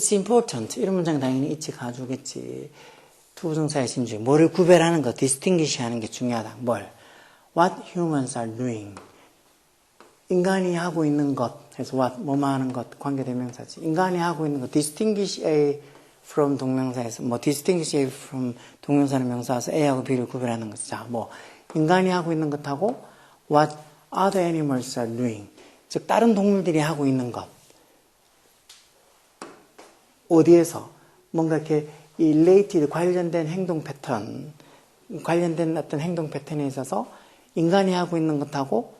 It's important. 이런 문장 당연히 있지 가주겠지. 투부정사의 신주. 뭐를 구별하는 것, distinguish 하는 게 중요하다. 뭘? What humans are doing. 인간이 하고 있는 것. 해서 what, 뭐뭐 하는 것, 관계대명사지. 인간이 하고 있는 것, distinguish A from 동명사에서, 뭐, distinguish A from 동명사는 명사에서 A하고 B를 구별하는 것. 자, 뭐, 인간이 하고 있는 것하고 what other animals are doing. 즉, 다른 동물들이 하고 있는 것. 어디에서 뭔가 이렇게 이 related 관련된 행동 패턴, 관련된 어떤 행동 패턴에 있어서 인간이 하고 있는 것하고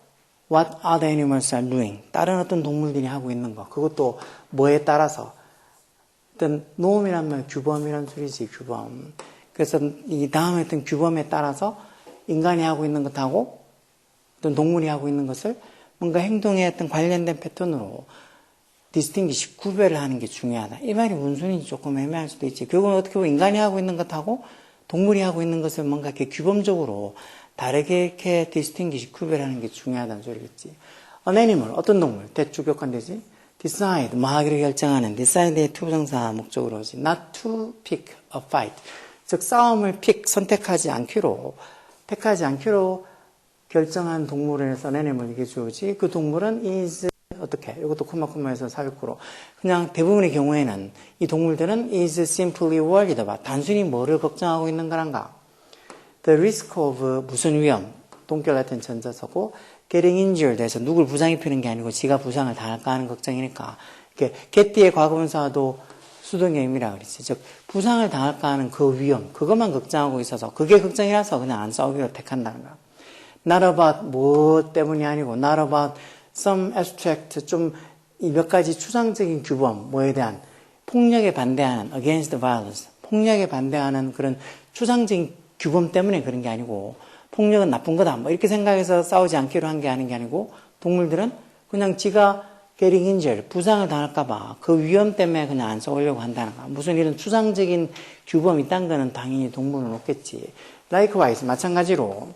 what other animals are doing, 다른 어떤 동물들이 하고 있는 것, 그것도 뭐에 따라서 어떤 노음이란 말 규범이란 소리지 규범. 그래서 이 다음에 어떤 규범에 따라서 인간이 하고 있는 것하고 어떤 동물이 하고 있는 것을 뭔가 행동에 어떤 관련된 패턴으로 디스팅기시 구별을 하는 게 중요하다. 이 말이 소리인지 조금 애매할 수도 있지. 결국은 어떻게 보면 인간이 하고 있는 것하고 동물이 하고 있는 것을 뭔가 이렇게 규범적으로 다르게 이렇게 디스팅기시 구별하는 게 중요하다는 소리겠지. Animal, 어떤 동물, 대주격관되지. decide, 뭐 하기로 결정하는 decide의 투부정사 목적으로 오지. not to pick a fight. 즉 싸움을 픽, 선택하지 않기로, 택하지 않기로 결정한 동물에서 animal 이게 주어지. 그 동물은 is 어떻게? 이것도 코마코마에서 사육구로. 그냥 대부분의 경우에는 이 동물들은 is simply worried about. 단순히 뭐를 걱정하고 있는 거란가? The risk of 무슨 위험. 동결 같은 전자서고 getting injured 해서 누굴 부상 입히는 게 아니고 지가 부상을 당할까 하는 걱정이니까. 이렇게 get뒤의 과거분사도 수동의 의미라 그랬지. 즉 부상을 당할까 하는 그 위험. 그것만 걱정하고 있어서 그게 걱정이라서 그냥 안 싸우기로 택한다는 거야. About 뭐 때문이 아니고 about some abstract 좀 몇 가지 추상적인 규범 뭐에 대한 폭력에 반대하는 against violence 폭력에 반대하는 그런 추상적인 규범 때문에 그런 게 아니고 폭력은 나쁜 거다 뭐 이렇게 생각해서 싸우지 않기로 한 게 아닌 게 아니고 동물들은 그냥 지가 getting injured 부상을 당할까봐 그 위험 때문에 그냥 안 싸우려고 한다는 거야. 무슨 이런 추상적인 규범이 있다는 거는 당연히 동물은 없겠지. Likewise 마찬가지로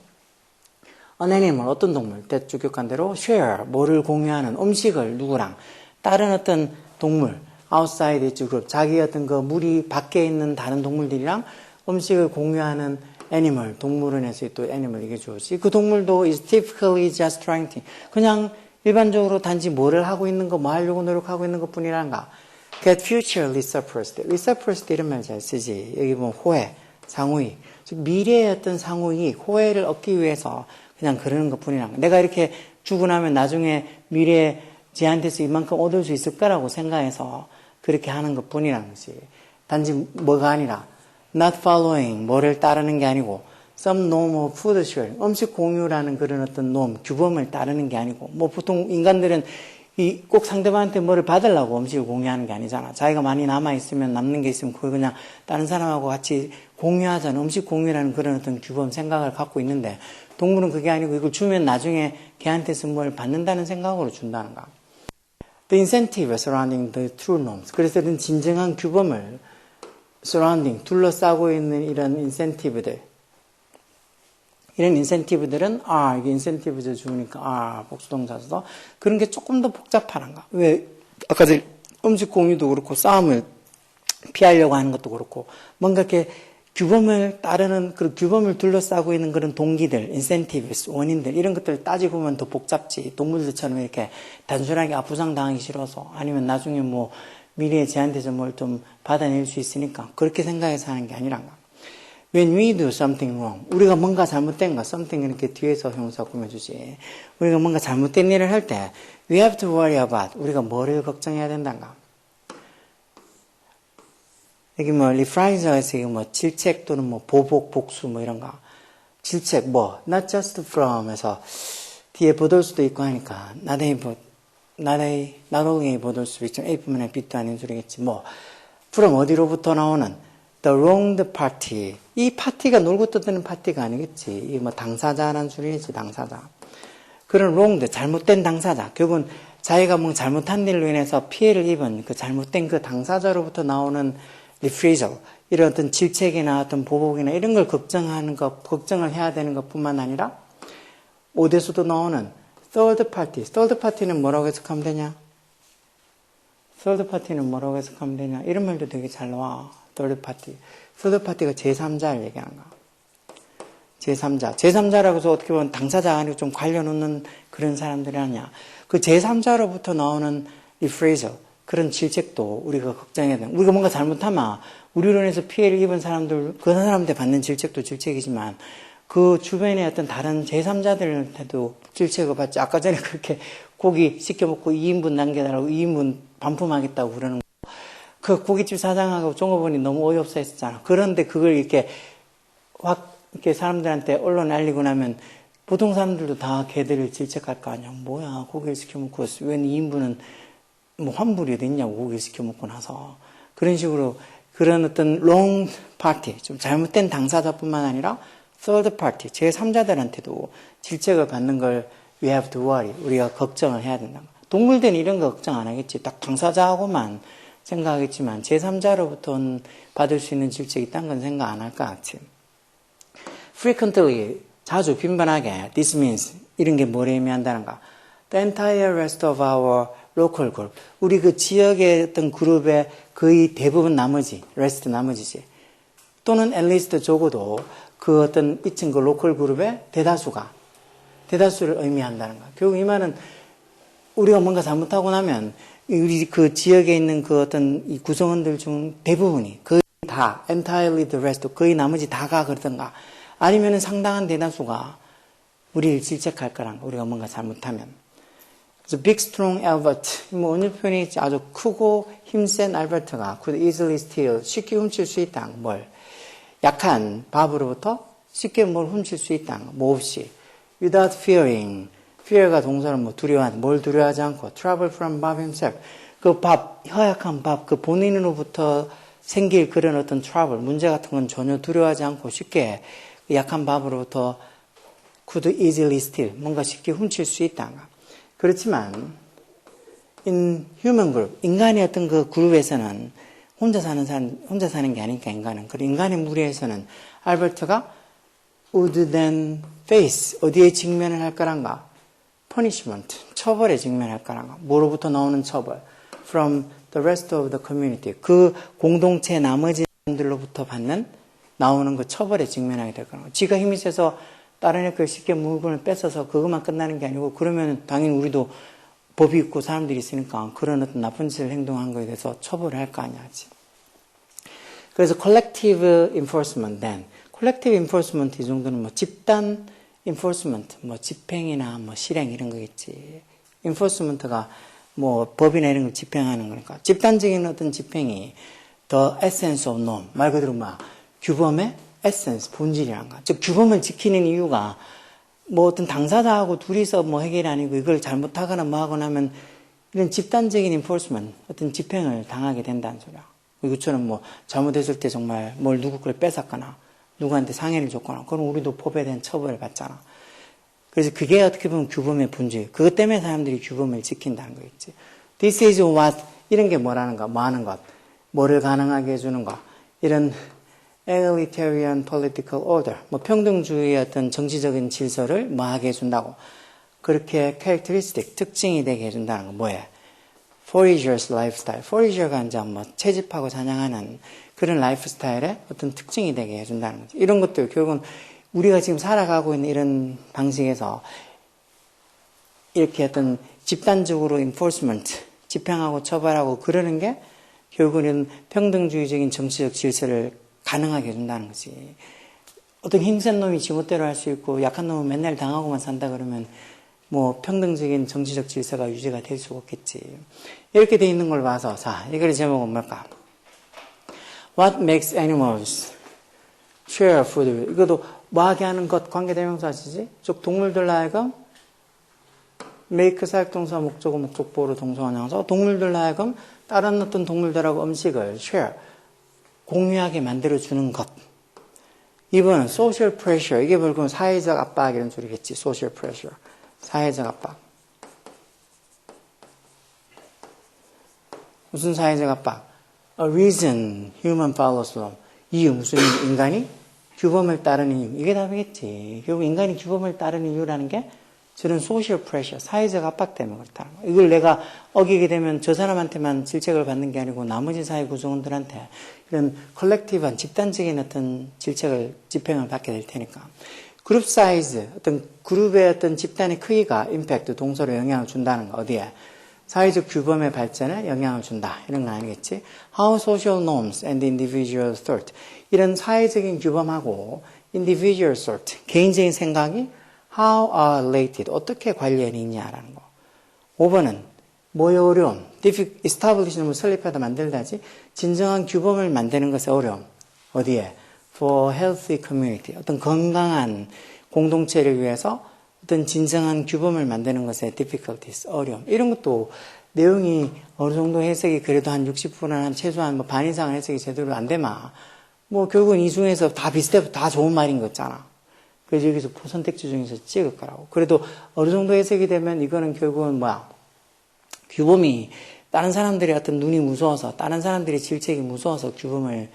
animal, 어떤 동물, 대주격한 대로 share, 뭐를 공유하는 음식을 누구랑, 다른 어떤 동물, outside 있죠. 그 자기 어떤 그 무리 밖에 있는 다른 동물들이랑 음식을 공유하는 animal, 동물원에서 또 animal 이게 주어지. 그 동물도 is typically just trying to, 그냥 일반적으로 단지 뭐를 하고 있는 거, 뭐 하려고 노력하고 있는 것 뿐이란가. get futurely suppressed. resuppressed 이런 말 잘 쓰지. 여기 보면 호해, 상호이. 즉 미래의 어떤 상호이, 호해를 얻기 위해서 그냥 그러는 것 뿐이란 내가 이렇게 주고 나면 나중에 미래에 쟤한테서 이만큼 얻을 수 있을까라고 생각해서 그렇게 하는 것 뿐이라는 것이. 단지 뭐가 아니라 not following, 뭐를 따르는 게 아니고 some norm of food sharing, 음식 공유라는 그런 어떤 놈, 규범을 따르는 게 아니고 뭐 보통 인간들은 이 꼭 상대방한테 뭐를 받으려고 음식을 공유하는 게 아니잖아. 자기가 많이 남아 있으면 남는 게 있으면 그걸 그냥 다른 사람하고 같이 공유하자는 음식 공유라는 그런 어떤 규범 생각을 갖고 있는데 동물은 그게 아니고 이걸 주면 나중에 걔한테서 뭘 받는다는 생각으로 준다는가. The incentive surrounding the true norms. 그래서 이런 진정한 규범을 surrounding, 둘러싸고 있는 이런 인센티브들. 이런 인센티브들은 are, 이게 인센티브를 주니까 are, 복수동사서 그런 게 조금 더 복잡하란가. 왜, 아까 전 음식 공유도 그렇고 싸움을 피하려고 하는 것도 그렇고 뭔가 이렇게 규범을 따르는 그 규범을 둘러싸고 있는 그런 동기들, 인센티브스, 원인들 이런 것들을 따지고 보면 더 복잡지. 동물들처럼 이렇게 단순하게 아부상 당하기 싫어서 아니면 나중에 뭐 미래에 제한테서 뭘좀 받아낼 수 있으니까 그렇게 생각해서 하는 게 아니란가. When we do something wrong, 우리가 뭔가 잘못된 거, something 이렇게 뒤에서 형사 꾸며주지. 우리가 뭔가 잘못된 일을 할 때, we have to worry about, 우리가 뭐를 걱정해야 된단가. 여기 뭐, 리프라이저에서 뭐, 질책 또는 뭐, 보복, 복수 뭐 이런 거. 질책, 뭐, not just from 에서 뒤에 보돌 수도 있고 하니까, 나대이 보, 나대이, 나동이 보돌 수도 있지만, A 부분의 빛도 아닌 소리겠지. 뭐, from 어디로부터 나오는 the wronged party. 이 파티가 놀고 떠드는 파티가 아니겠지. 이 뭐 당사자라는 소리겠지, 당사자. 그런 wronged, 잘못된 당사자. 결국은 자기가 뭐 잘못한 일로 인해서 피해를 입은 그 잘못된 그 당사자로부터 나오는 refusal. 이런 어떤 질책이나 어떤 보복이나 이런 걸 걱정하는 것, 걱정을 해야 되는 것 뿐만 아니라 어디서도 나오는 third party. third party는 뭐라고 해석하면 되냐? third party는 뭐라고 해석하면 되냐? 이런 말도 되게 잘 나와. third party. third party가 제3자를 얘기하는 거야. 제3자. 제3자라고 해서 어떻게 보면 당사자 아니고 좀 관련 없는 그런 사람들이 아니야. 그 제3자로부터 나오는 이 프레이즈, 그런 질책도 우리가 걱정해야 돼. 우리가 뭔가 잘못하면 우리로 인해서 피해를 입은 사람들, 그 사람한테 받는 질책도 질책이지만 그 주변에 어떤 다른 제3자들한테도 질책을 받지. 아까 전에 그렇게 고기 시켜 먹고 2인분 남겨달라고 2인분 반품하겠다고 그러는 거. 그 고깃집 사장하고 종업원이 너무 어이없어 했었잖아. 그런데 그걸 이렇게 확 이렇게 사람들한테 언론에 알리고 나면 보통 사람들도 다 걔들을 질책할 거 아니야. 뭐야, 고기를 시켜 먹고 왜 2인분은 뭐 환불이 됐냐고 고기를 시켜 먹고 나서. 그런 식으로 그런 어떤 롱 파티, 좀 잘못된 당사자뿐만 아니라 third party, 제3자들한테도 질책을 받는 걸 we have to worry, 우리가 걱정을 해야 된다. 동물들은 이런 거 걱정 안 하겠지. 딱 당사자하고만 생각하겠지만 제3자로부터 받을 수 있는 질책이 딴 건 생각 안 할 것 같지. frequently, 자주 빈번하게 this means 이런 게 뭐를 의미한다는가. The entire rest of our local group. 우리 그 지역의 어떤 그룹의 거의 대부분 나머지, rest 나머지지. 또는 least 적어도 그 어떤 이층 그 로컬 그룹의 대다수가 대다수를 의미한다는 거야. 결국 이 말은 우리가 뭔가 잘못하고 나면 우리 그 지역에 있는 그 어떤 이 구성원들 중 대부분이 거의 다 entirely the rest 거의 나머지 다가 그러던가 아니면은 상당한 대다수가 우리를 질책할 거란 거 우리가 뭔가 잘못하면 그래서 big strong Albert. 뭐 오늘 표현이 아주 크고 힘센 알버트가 could easily steal 쉽게 훔칠 수 있다 뭘 약한 밥으로부터 쉽게 뭘 훔칠 수 있다 뭐 없이. Without fearing. fear가 동사는 뭐 두려워하는 뭘 두려워하지 않고 trouble from Bob himself. 그 밥 허약한 밥 그 본인으로부터 생길 그런 어떤 trouble 문제 같은 건 전혀 두려워하지 않고 쉽게 약한 밥으로부터 could easily steal 뭔가 쉽게 훔칠 수 있다 그렇지만 in human group 인간의 어떤 그 그룹에서는 혼자 사는 사람 혼자 사는 게 아니니까 인간은. 그 인간의 무리에서는 알버트가 would then face 어디에 직면을 할 거란가? punishment 처벌에 직면할 거란가? 뭐로부터 나오는 처벌? from the rest of the community. 그 공동체 나머지 사람들로부터 받는 나오는 그 처벌에 직면하게 될 거란가 지가 힘이 세서 다른 애걸 쉽게 물건을 뺏어서 그것만 끝나는 게 아니고 그러면 당연히 우리도 법이 있고 사람들이 있으니까 그런 어떤 나쁜 짓을 행동한 거에 대해서 처벌을 할 거 아니야지. 그래서 collective enforcement then collective enforcement 이 정도는 뭐 집단 enforcement 뭐 집행이나 뭐 실행 이런 거겠지. enforcement가 뭐 법이나 이런 걸 집행하는 거니까 집단적인 어떤 집행이 the essence of norm 말 그대로 막 규범의 essence 본질이란 거. 즉 규범을 지키는 이유가 뭐 어떤 당사자하고 둘이서 뭐 해결이 아니고 이걸 잘못하거나 뭐 하거나 하면 이런 집단적인 enforcement 어떤 집행을 당하게 된다는 소리야. 이것처럼 뭐 잘못했을 때 정말 뭘 누구 걸 뺏었거나 누구한테 상해를 줬거나 그럼 우리도 법에 대한 처벌을 받잖아. 그래서 그게 어떻게 보면 규범의 본질. 그것 때문에 사람들이 규범을 지킨다는 거겠지. This is what 이런 게 뭐라는 가 뭐 하는 것, 뭐를 가능하게 해주는 것, 이런 egalitarian political order, 뭐 평등주의의 어떤 정치적인 질서를 뭐 하게 해준다고. 그렇게 characteristic, 특징이 되게 해준다는 거 뭐예요? forager's lifestyle. forager가 이제 뭐 채집하고 사냥하는 그런 라이프 스타일의 어떤 특징이 되게 해준다는 거죠. 이런 것들 결국은 우리가 지금 살아가고 있는 이런 방식에서 이렇게 어떤 집단적으로 enforcement, 집행하고 처벌하고 그러는 게 결국은 평등주의적인 정치적 질서를 가능하게 해준다는 거지. 어떤 힘센 놈이 지멋대로 할 수 있고 약한 놈은 맨날 당하고만 산다 그러면 뭐 평등적인 정치적 질서가 유지가 될 수가 없겠지. 이렇게 돼 있는 걸 봐서 자, 이 글의 제목은 뭘까? What makes animals share food? 이것도 뭐하게 하는 것 관계대명사시지? 즉 동물들 하여금 make 사역동사 목적어 목적보로 동사원형서 동물들 하여금 다른 어떤 동물들하고 음식을 share 공유하게 만들어 주는 것. 이번은 social pressure 이게 결국은 사회적 압박 이런 소리겠지. social pressure 사회적 압박. 무슨 사회적 압박? A reason human follows law. 이유 무슨 인간이 규범을 따르는 이유. 이게 답이겠지. 결국 인간이 규범을 따르는 이유라는 게 저런 소셜 프레셔, 사회적 압박 때문에 거예요. 이걸 내가 어기게 되면 저 사람한테만 질책을 받는 게 아니고 나머지 사회 구성원들한테 이런 컬렉티브한 집단적인 어떤 질책을, 집행을 받게 될 테니까. 그룹 사이즈, 어떤 그룹의 어떤 집단의 크기가 임팩트, 동서로 영향을 준다는 거, 어디에? 사회적 규범의 발전에 영향을 준다. 이런 거 아니겠지? How social norms and individual thought. 이런 사회적인 규범하고 individual thought, 개인적인 생각이 how are related, 어떻게 관련이 있냐라는 거. 5번은 뭐의 어려움, establish는 뭐 설립하다 만들다지, 진정한 규범을 만드는 것의 어려움. 어디에? for healthy community. 어떤 건강한 공동체를 위해서 어떤 진정한 규범을 만드는 것에 difficulties, 어려움. 이런 것도 내용이 어느 정도 해석이 그래도 한 60%는 한 최소한 뭐 반 이상 해석이 제대로 안 되마. 뭐 결국은 이 중에서 다 비슷해, 다 좋은 말인 거잖아. 그래서 여기서 선택지 중에서 찍을 거라고. 그래도 어느 정도 해석이 되면 이거는 결국은 뭐야. 규범이 다른 사람들의 어떤 눈이 무서워서, 다른 사람들의 질책이 무서워서 규범을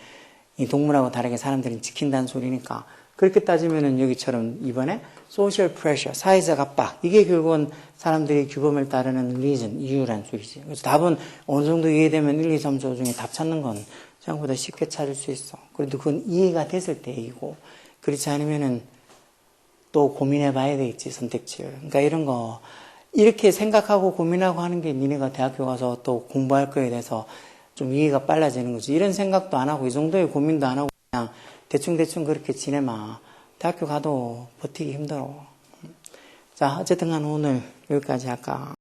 이 동물하고 다르게 사람들은 지킨다는 소리니까. 그렇게 따지면은 여기처럼 이번에 소셜 프레셔, 사회적 압박. 이게 결국은 사람들이 규범을 따르는 리즌, 이유란 소리지. 그래서 답은 어느 정도 이해되면 1, 2, 3, 4 중에 답 찾는 건 생각보다 쉽게 찾을 수 있어. 그래도 그건 이해가 됐을 때 이고 그렇지 않으면은 또 고민해 봐야 되겠지, 선택지를. 그러니까 이런 거, 이렇게 생각하고 고민하고 하는 게 니네가 대학교 가서 또 공부할 거에 대해서 좀 이해가 빨라지는 거지. 이런 생각도 안 하고, 이 정도의 고민도 안 하고, 그냥 대충대충 그렇게 지내마. 대학교 가도 버티기 힘들어. 자, 어쨌든 간 오늘 여기까지 할까.